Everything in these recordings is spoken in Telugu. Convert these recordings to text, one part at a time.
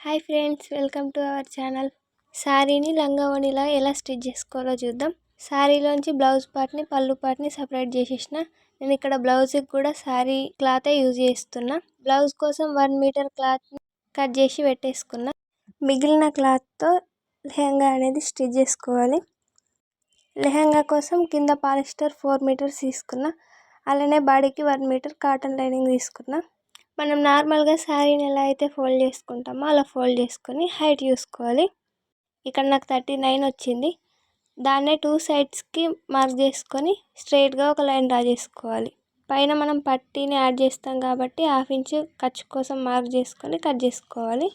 Hi friends welcome to our channel శారీని లంగావణిలా ఎలా స్టిచ్ చేసుకోవాలో చూద్దాం. శారీలోంచి బ్లౌజ్ పార్ట్ని పళ్ళు పార్ట్ని సపరేట్ చేసేసిన. నేను ఇక్కడ బ్లౌజ్కి కూడా శారీ క్లాతే యూజ్ చేస్తున్నా. బ్లౌజ్ కోసం వన్ మీటర్ క్లాత్ని కట్ చేసి పెట్టేసుకున్నా. మిగిలిన క్లాత్తో లెహంగా అనేది స్టిచ్ చేసుకోవాలి. లెహంగా కోసం కింద పాలిస్టర్ ఫోర్ మీటర్స్ తీసుకున్నా. అలానే బాడీకి వన్ మీటర్ కాటన్ లైనింగ్ తీసుకున్నా. మనం నార్మల్గా శారీని ఎలా అయితే ఫోల్డ్ చేసుకుంటామో అలా ఫోల్డ్ చేసుకొని హైట్ చూసుకోవాలి. ఇక్కడ నాకు థర్టీ నైన్ వచ్చింది. దాన్నే టూ సైడ్స్కి మార్క్ చేసుకొని స్ట్రైట్గా ఒక లైన్ డ్రా చేసుకోవాలి. పైన మనం పట్టీని యాడ్ చేస్తాం కాబట్టి హాఫ్ ఇంచ్ ఖర్చు కోసం మార్క్ చేసుకొని కట్ చేసుకోవాలి.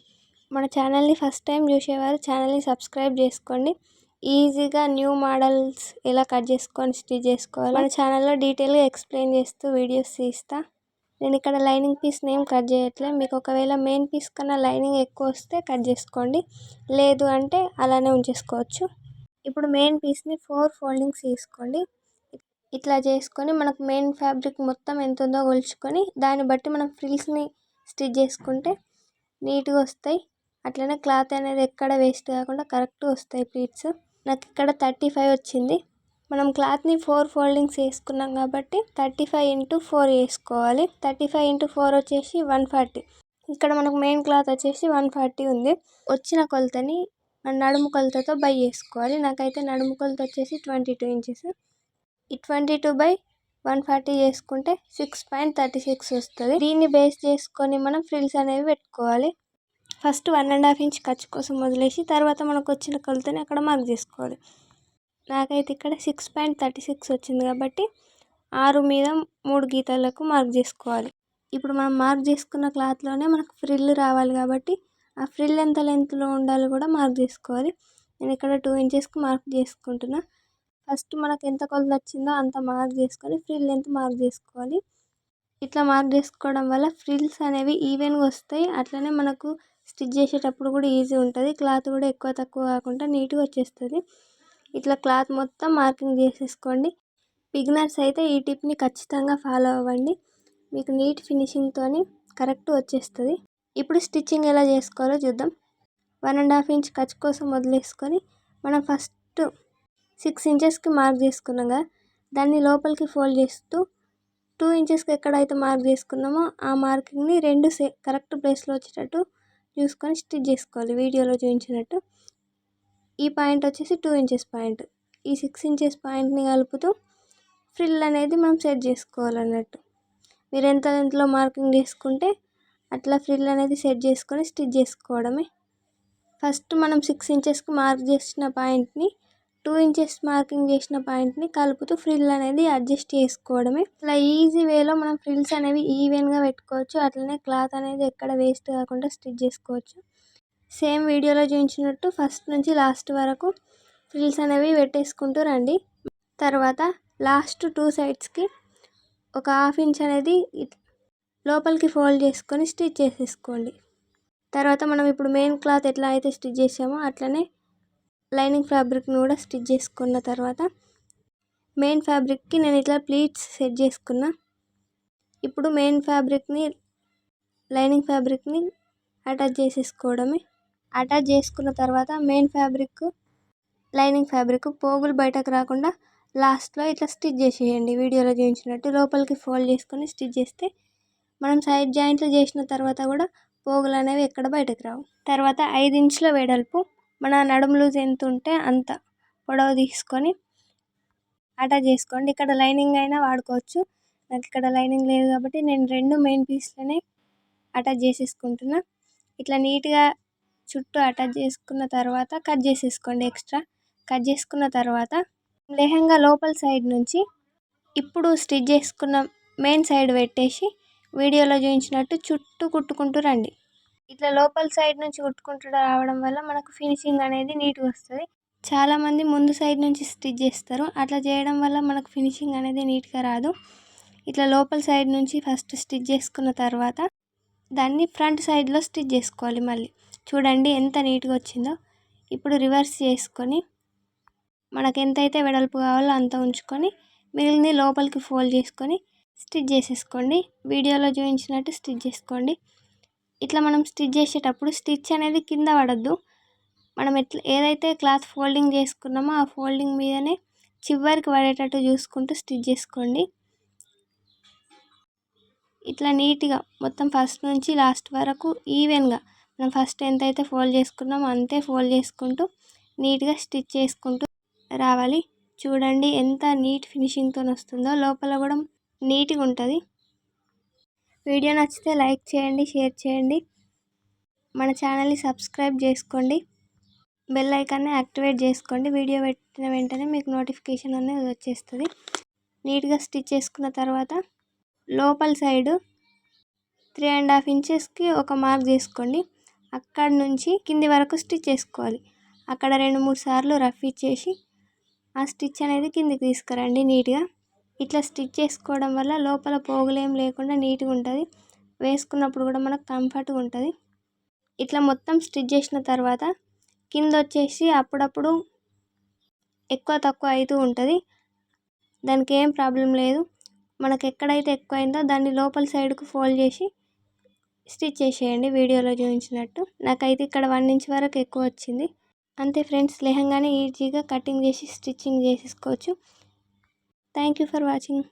మన ఛానల్ని ఫస్ట్ టైం చూసేవారు ఛానల్ని సబ్స్క్రైబ్ చేసుకోండి. ఈజీగా న్యూ మోడల్స్ ఎలా కట్ చేసుకొని స్టిచ్ చేసుకోవాలి మన ఛానల్లో డీటెయిల్గా ఎక్స్ప్లెయిన్ చేస్తూ వీడియోస్ తీస్తా. నేను ఇక్కడ లైనింగ్ పీస్ని ఏం కట్ చేయట్లేదు మీకు ఒకవేళ మెయిన్ పీస్ కన్నా లైనింగ్ ఎక్కువ వస్తే కట్ చేసుకోండి. లేదు అంటే అలానే ఉంచేసుకోవచ్చు. ఇప్పుడు మెయిన్ పీస్ని ఫోర్ ఫోల్డింగ్స్ తీసుకోండి. ఇట్లా చేసుకొని మనకు మెయిన్ ఫ్యాబ్రిక్ మొత్తం ఎంత ఉందో కొలుచుకొని దాన్ని బట్టి మనం ఫ్రిల్స్ని స్టిచ్ చేసుకుంటే నీట్గా వస్తాయి. అట్లనే క్లాత్ అనేది ఎక్కడ వేస్ట్ కాకుండా కరెక్ట్గా వస్తాయి ప్లీట్స్. నాకు ఇక్కడ థర్టీ ఫైవ్ వచ్చింది. మనం క్లాత్ని ఫోర్ ఫోల్డింగ్స్ వేసుకున్నాం కాబట్టి థర్టీ ఫైవ్ ఇంటూ ఫోర్ వేసుకోవాలి. థర్టీ ఫైవ్ ఇంటూ ఫోర్ వచ్చేసి వన్ ఫార్టీ. ఇక్కడ మనకు మెయిన్ క్లాత్ వచ్చేసి వన్ ఫార్టీ ఉంది. వచ్చిన కొలతని నడుము కొలతతో బై చేసుకోవాలి. నాకైతే నడుము కొలత వచ్చేసి ట్వంటీ టూ ఇంచెస్. ఈ twenty two by one forty చేసుకుంటే సిక్స్ పాయింట్ థర్టీ సిక్స్ వస్తుంది. దీన్ని బేస్ చేసుకొని మనం ఫ్రిల్స్ అనేవి పెట్టుకోవాలి. First one and half inch ఖర్చు కోసం వదిలేసి తర్వాత మనకు వచ్చిన కొలతని అక్కడ మార్క్ చేసుకోవాలి. నాకైతే ఇక్కడ సిక్స్ పాయింట్ థర్టీ సిక్స్ వచ్చింది కాబట్టి ఆరు మీద మూడు గీతలకు మార్క్ చేసుకోవాలి. ఇప్పుడు మనం మార్క్ చేసుకున్న క్లాత్లోనే మనకు ఫ్రిల్ రావాలి కాబట్టి ఆ ఫ్రిల్ ఎంత లెంత్లో ఉండాలో కూడా మార్క్ చేసుకోవాలి. నేను ఇక్కడ టూ ఇంచెస్కి మార్క్ చేసుకుంటున్నా. ఫస్ట్ మనకు ఎంత కొలత వచ్చిందో అంత మార్క్ చేసుకొని ఫ్రిల్ లెంత్ మార్క్ చేసుకోవాలి. ఇట్లా మార్క్ చేసుకోవడం వల్ల ఫ్రిల్స్ అనేవి ఈవెన్గా వస్తాయి. అట్లనే మనకు స్టిచ్ చేసేటప్పుడు కూడా ఈజీ ఉంటుంది. క్లాత్ కూడా ఎక్కువ తక్కువ కాకుండా నీట్గా వచ్చేస్తుంది. ఇట్లా క్లాత్ మొత్తం మార్కింగ్ చేసేసుకోండి. బిగినర్స్ అయితే ఈ టిప్ని ఖచ్చితంగా ఫాలో అవ్వండి. మీకు నీట్ ఫినిషింగ్తో కరెక్ట్ వచ్చేస్తుంది. ఇప్పుడు స్టిచ్చింగ్ ఎలా చేసుకోవాలో చూద్దాం. వన్ అండ్ హాఫ్ ఇంచ్ ఖర్చు కోసం వదిలేసుకొని మనం ఫస్ట్ సిక్స్ ఇంచెస్కి మార్క్ చేసుకున్నాం కదా దాన్ని లోపలికి ఫోల్డ్ చేస్తూ టూ ఇంచెస్కి ఎక్కడైతే మార్క్ చేసుకున్నామో ఆ మార్కింగ్ని రెండు సే కరెక్ట్ ప్లేస్లో వచ్చేటట్టు చూసుకొని స్టిచ్ చేసుకోవాలి వీడియోలో చూపించినట్టు. ఈ పాయింట్ వచ్చేసి టూ ఇంచెస్ పాయింట్. ఈ సిక్స్ ఇంచెస్ పాయింట్ని కలుపుతూ ఫ్రిల్ అనేది మనం సెట్ చేసుకోవాలన్నట్టు. మీరు ఎంత లెంత్లో మార్కింగ్ చేసుకుంటే అట్లా ఫ్రిల్ అనేది సెట్ చేసుకొని స్టిచ్ చేసుకోవడమే. ఫస్ట్ మనం సిక్స్ ఇంచెస్కి మార్క్ చేసిన పాయింట్ని టూ ఇంచెస్ మార్కింగ్ చేసిన పాయింట్ని కలుపుతూ ఫ్రిల్ అనేది అడ్జస్ట్ చేసుకోవడమే. ఇట్లా ఈజీ వేలో మనం ఫ్రిల్స్ అనేవి ఈవెన్గా పెట్టుకోవచ్చు. అట్లనే క్లాత్ అనేది ఎక్కడ వేస్ట్ కాకుండా స్టిచ్ చేసుకోవచ్చు. సేమ్ వీడియోలో చూపించినట్టు ఫస్ట్ నుంచి లాస్ట్ వరకు ఫ్రిల్స్ అనేవి పెట్టేసుకుంటూ రండి. తర్వాత లాస్ట్ టూ సైడ్స్కి ఒక హాఫ్ ఇంచ్ అనేది లోపలికి ఫోల్డ్ చేసుకొని స్టిచ్ చేసేసుకోండి. తర్వాత మనం ఇప్పుడు మెయిన్ క్లాత్ ఎట్లా అయితే స్టిచ్ చేసామో అట్లనే లైనింగ్ ఫ్యాబ్రిక్ని కూడా స్టిచ్ చేసుకున్న తర్వాత మెయిన్ ఫ్యాబ్రిక్కి నేను ఇట్లా ప్లీట్స్ సెట్ చేసుకున్నా. ఇప్పుడు మెయిన్ ఫ్యాబ్రిక్ని లైనింగ్ ఫ్యాబ్రిక్ని అటాచ్ చేసేసుకోవడమే. అటాచ్ చేసుకున్న తర్వాత మెయిన్ ఫ్యాబ్రిక్ లైనింగ్ ఫ్యాబ్రిక్ పోగులు బయటకు రాకుండా లాస్ట్లో ఇట్లా స్టిచ్ చేసేయండి. వీడియోలో చూపించినట్టు లోపలికి ఫోల్డ్ చేసుకొని స్టిచ్ చేస్తే మనం సైడ్ జాయింట్లు చేసిన తర్వాత కూడా పోగులు అనేవి ఎక్కడ బయటకు రావు. తర్వాత ఐదు ఇంచుల వెడల్పు మన నడుము లూజ్ ఎంత ఉంటే అంత పొడవు తీసుకొని అటాచ్ చేసుకోండి. ఇక్కడ లైనింగ్ అయినా వాడుకోవచ్చు. నాకు ఇక్కడ లైనింగ్ లేదు కాబట్టి నేను రెండు మెయిన్ పీస్లనే అటాచ్ చేసేసుకుంటున్నా. ఇట్లా నీట్గా చుట్టూ అటాచ్ చేసుకున్న తర్వాత కట్ చేసేసుకోండి ఎక్స్ట్రా. కట్ చేసుకున్న తర్వాత లెహంగా లోపల సైడ్ నుంచి ఇప్పుడు స్టిచ్ చేసుకున్న మెయిన్ సైడ్ పెట్టేసి వీడియోలో చూపించినట్టు చుట్టూ కుట్టుకుంటూ రండి. ఇట్లా లోపల సైడ్ నుంచి కుట్టుకుంటూ రావడం వల్ల మనకు ఫినిషింగ్ అనేది నీట్గా వస్తుంది. చాలామంది ముందు సైడ్ నుంచి స్టిచ్ చేస్తారు. అట్లా చేయడం వల్ల మనకు ఫినిషింగ్ అనేది నీట్గా రాదు. ఇట్లా లోపల సైడ్ నుంచి ఫస్ట్ స్టిచ్ చేసుకున్న తర్వాత దాన్ని ఫ్రంట్ సైడ్లో స్టిచ్ చేసుకోవాలి మళ్ళీ. చూడండి ఎంత నీట్గా వచ్చిందో. ఇప్పుడు రివర్స్ చేసుకొని మనకు ఎంతైతే వెడల్పు కావాలో అంత ఉంచుకొని మిగిలింది లోపలికి ఫోల్డ్ చేసుకొని స్టిచ్ చేసేసుకోండి. వీడియోలో చూపించినట్టు స్టిచ్ చేసుకోండి. ఇట్లా మనం స్టిచ్ చేసేటప్పుడు స్టిచ్ అనేది కింద పడద్దు. మనం ఎట్లా ఏదైతే క్లాత్ ఫోల్డింగ్ చేసుకున్నామో ఆ ఫోల్డింగ్ మీదనే చివరికి పడేటట్టు చూసుకుంటూ స్టిచ్ చేసుకోండి. ఇట్లా నీట్గా మొత్తం ఫస్ట్ నుంచి లాస్ట్ వరకు ఈవెన్గా ఫస్ట్ ఎంతైతే ఫోల్డ్ చేసుకున్నామో అంతే ఫోల్డ్ చేసుకుంటూ నీట్గా స్టిచ్ చేసుకుంటూ రావాలి. చూడండి ఎంత నీట్ ఫినిషింగ్తో వస్తుందో. లోపల కూడా నీట్గా ఉంటుంది. వీడియో నచ్చితే లైక్ చేయండి షేర్ చేయండి. మన ఛానల్ని సబ్స్క్రైబ్ చేసుకోండి. బెల్ ఐకాన్ని యాక్టివేట్ చేసుకోండి. వీడియో పెట్టిన వెంటనే మీకు నోటిఫికేషన్ అనేది వచ్చేస్తుంది. నీట్గా స్టిచ్ చేసుకున్న తర్వాత లోపల సైడు త్రీ అండ్ హాఫ్ ఇంచెస్కి ఒక మార్క్ చేసుకోండి. అక్కడ నుంచి కింది వరకు స్టిచ్ చేసుకోవాలి. అక్కడ రెండు మూడు సార్లు రఫ్ ఇచ్చేసి ఆ స్టిచ్ అనేది కిందికి తీసుకురండి నీట్గా. ఇట్లా స్టిచ్ చేసుకోవడం వల్ల లోపల పోగులేం లేకుండా నీట్గా ఉంటుంది. వేసుకున్నప్పుడు కూడా మనకు కంఫర్ట్గా ఉంటుంది. ఇట్లా మొత్తం స్టిచ్ చేసిన తర్వాత కింద వచ్చేసి అప్పుడప్పుడు ఎక్కువ తక్కువ అవుతూ ఉంటుంది. దానికి ఏం ప్రాబ్లం లేదు. మనకు ఎక్కడైతే ఎక్కువ అయిందో దాన్ని లోపల సైడ్కు ఫోల్డ్ చేసి స్టిచ్ చేసేయండి వీడియోలో చూపించినట్టు. నాకైతే ఇక్కడ వన్ ఇంచ్ వరకు ఎక్కువ వచ్చింది. అంతే ఫ్రెండ్స్ లెహంగానే ఈజీగా కటింగ్ చేసి స్టిచ్చింగ్ చేసేసుకోవచ్చు. Thank you for watching.